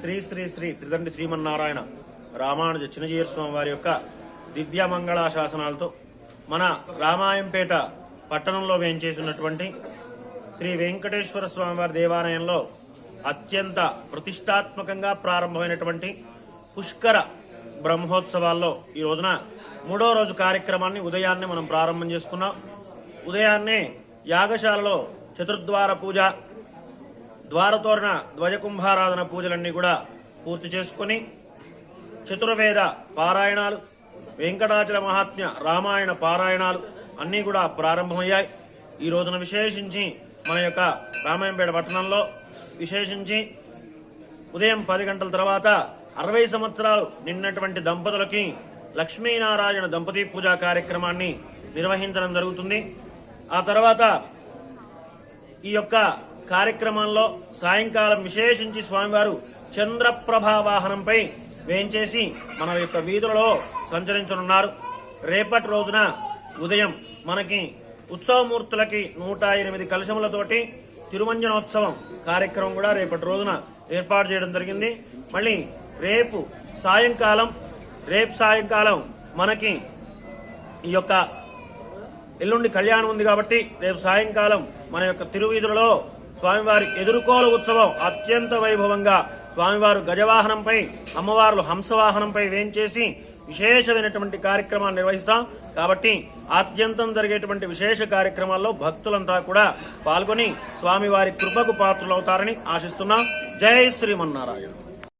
శ్రీ శ్రీ శ్రీ త్రిదండ్రి శ్రీమన్నారాయణ రామానుజ చిన్నజీయర్ స్వామి వారి యొక్క దివ్య మంగళా శాసనాలతో మన రామాయంపేట పట్టణంలో వేంచేసినటువంటి శ్రీ వెంకటేశ్వర స్వామి వారి దేవాలయంలో అత్యంత ప్రతిష్టాత్మకంగా ప్రారంభమైనటువంటి పుష్కర బ్రహ్మోత్సవాల్లో ఈ రోజున మూడో రోజు కార్యక్రమాన్ని ఉదయాన్నే మనం ప్రారంభం చేసుకున్నాం. ఉదయాన్నే యాగశాలలో చతుర్ద్వార పూజ ద్వారతోరణ ధ్వజకుంభారాధన పూజలన్నీ కూడా పూర్తి చేసుకుని చతుర్వేద పారాయణాలు వెంకటాచల మహాత్మ్య రామాయణ పారాయణాలు అన్నీ కూడా ప్రారంభమయ్యాయి. ఈ రోజున విశేషించి మన యొక్క రామాయంపేట పట్టణంలో విశేషించి ఉదయం పది గంటల తర్వాత అరవై సంవత్సరాలు నిన్నటువంటి దంపతులకి లక్ష్మీనారాయణ దంపతి పూజా కార్యక్రమాన్ని నిర్వహించడం జరుగుతుంది. ఆ తర్వాత ఈ యొక్క కార్యక్రమంలో సాయంకాలం విశేషించి స్వామివారు చంద్రప్రభా వాహనంపై వేంచేసి మన యొక్క వీధులలో సంచరించనున్నారు. రేపటి రోజున ఉదయం మనకి ఉత్సవమూర్తులకి నూట ఎనిమిది కలశములతోటి తిరుమంజనోత్సవం కార్యక్రమం కూడా రేపటి రోజున ఏర్పాటు చేయడం జరిగింది. మళ్ళీ రేపు సాయంకాలం రేపు సాయంకాలం మనకి ఈ యొక్క ఎల్లుండి కళ్యాణం ఉంది కాబట్టి రేపు సాయంకాలం మన యొక్క తిరువీధులలో స్వామివారి ఎదుర్కోలు ఉత్సవం అత్యంత వైభవంగా స్వామివారు గజవాహనంపై అమ్మవార్లు హంసవాహనంపై వేంచేసి విశేషమైనటువంటి కార్యక్రమాలు నిర్వహిస్తాం. కాబట్టి ఆద్యంతం జరిగేటువంటి విశేష కార్యక్రమాల్లో భక్తులంతా కూడా పాల్గొని స్వామివారి కృపకు పాత్రలవుతారని ఆశిస్తున్నాం. జై శ్రీమన్నారాయణ